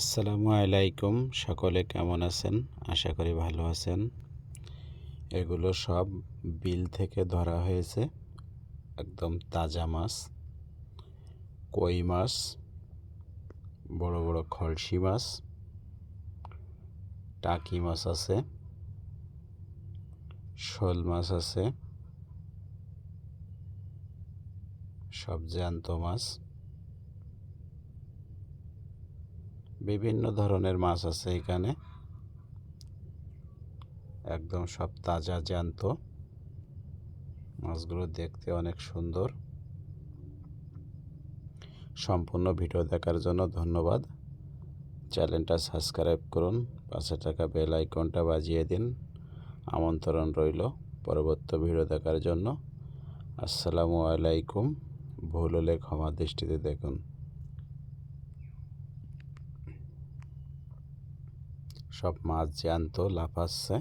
আসসালামু আলাইকুম, সকলে কেমন আছেন? আশা করি ভালো আছেন। এগুলো সব বিল থেকে ধরা হয়েছে, একদম তাজা মাছ, কই মাছ, বড় বড় খলসি মাছ, টাকি মাছ আছে, শোল মাছ আছে, সব জ্যান্ত মাছ। বিভিন্ন ধরনের মাছ আছে এখানে। একদম সব তাজা, জ্যান্ত। মাছগুলো দেখতে অনেক সুন্দর। সম্পূর্ণ ভিডিও দেখার জন্য ধন্যবাদ। চ্যানেলটা সাবস্ক্রাইব করুন পাঁচশো টাকা বেল আইকনটা বাজিয়ে দিন। আমন্ত্রণ রইল পরবর্তী ভিডিও দেখার জন্য। আসসালামু আলাইকুম। ভুল হলে ক্ষমা দৃষ্টিতে দেখুন। সব মাছ জ্যান্ত লাফাচ্ছে।